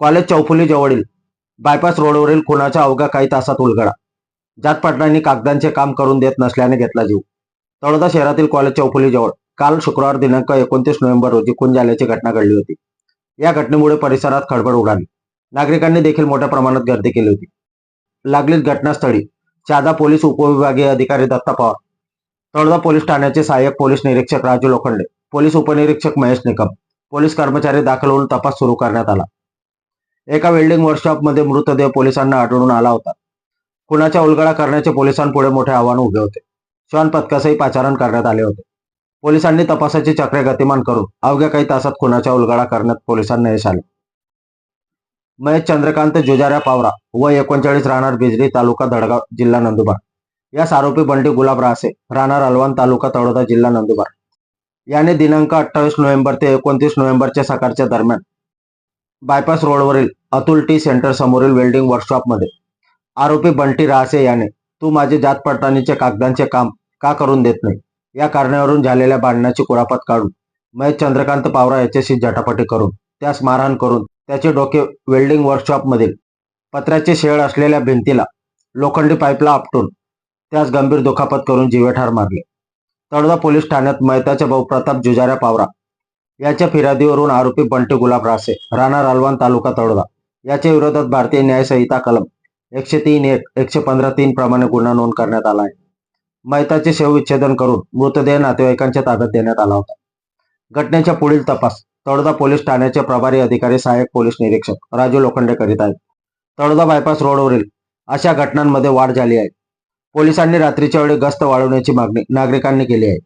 College चौफुली जवळील bypass रोडवरील खुनाचा अवघ्या काही तासात उलगडा. जात पाटलांनी कागदांचे काम करून देत नसल्याने घेतला जीव. तळोदा शहरातील कॉलेज चौफुली जवळ काल शुक्रवार दिनांक एकोणतीस नोव्हेंबर रोजी खून झाल्याची घटना घडली होती. या घटनेमुळे परिसरात खळबळ उडाली. नागरिकांनी देखील मोठ्या प्रमाणात गर्दी केली होती. लागलीच घटनास्थळी चादा पोलीस उपविभागीय अधिकारी दत्ता पवार तळोदा पोलीस ठाण्याचे सहाय्यक पोलीस निरीक्षक राजू लोखंडे पोलीस उपनिरीक्षक महेश निकम पोलीस कर्मचारी दाखल होऊन तपास सुरू करण्यात आला. एका वेल्डिंग वर्कशॉपमध्ये मृतदेह पोलिसांना आढळून आला होता. खुनाचा उलगडा करण्याचे पोलिसांपुढे मोठे आव्हान उभे होते. श्वान पथकासही पाचारण करण्यात आले होते. पोलिसांनी तपासाची चक्रे गतिमान करून अवघ्या काही तासात खुनाचा उलगडा करण्यात पोलिसांना यश आले. महेश चंद्रकांत जुजाऱ्या पावरा व एकोणचाळीस राहणार बिजली तालुका धडगाव जिल्हा नंदुरबार. यास आरोपी बंडी गुलाब रासे राहणार अलवान तालुका तळोदा जिल्हा नंदुरबार. याने दिनांक अठ्ठावीस नोव्हेंबर ते एकोणतीस नोव्हेंबरच्या सकाळच्या दरम्यान बायपास रोडवरील अतुल टी सेंटर समोरील वेल्डिंग वर्कशॉपमध्ये आरोपी बंटी राहसे याने तू माझे जात पडताळणीचे कागदांचे काम का करून देत नाही या कारणावरून झालेल्या भांडणाची कुरापत काढून महेश चंद्रकांत पावरा याच्याशी झटापटी करून त्यास मारहाण करून त्याचे डोके वेल्डिंग वर्कशॉपमधील पत्र्याचे शेळ असलेल्या भिंतीला लोखंडी पाईपला आपटून त्यास गंभीर दुखापत करून जीवेठार मारले. तळोदा पोलीस ठाण्यात मैताचे भाऊ प्रताप जुजाऱ्या पावरा याच्या फिर्यादीवरून आरोपी बंटी गुलाब रासे राणा रालवान तालुका तळोदा. याच्या विरोधात भारतीय न्याय संहिता कलम एकशे तीन एक एकशे पंधरा तीन प्रमाणे गुन्हा नोंद करण्यात आला आहे. मैताचे शवविच्छेदन करून मृतदेह नातेवाईकांच्या ताब्यात देण्यात आला होता. घटनेच्या पुढील तपास तळोदा पोलीस ठाण्याचे प्रभारी अधिकारी सहाय्यक पोलीस निरीक्षक राजू लोखंडे करीत आहेत. तळोदा बायपास रोडवरील अशा घटनांमध्ये वाढ झाली आहे. पोलिसांनी रात्रीच्या वेळी गस्त वाढवण्याची मागणी नागरिकांनी केली आहे.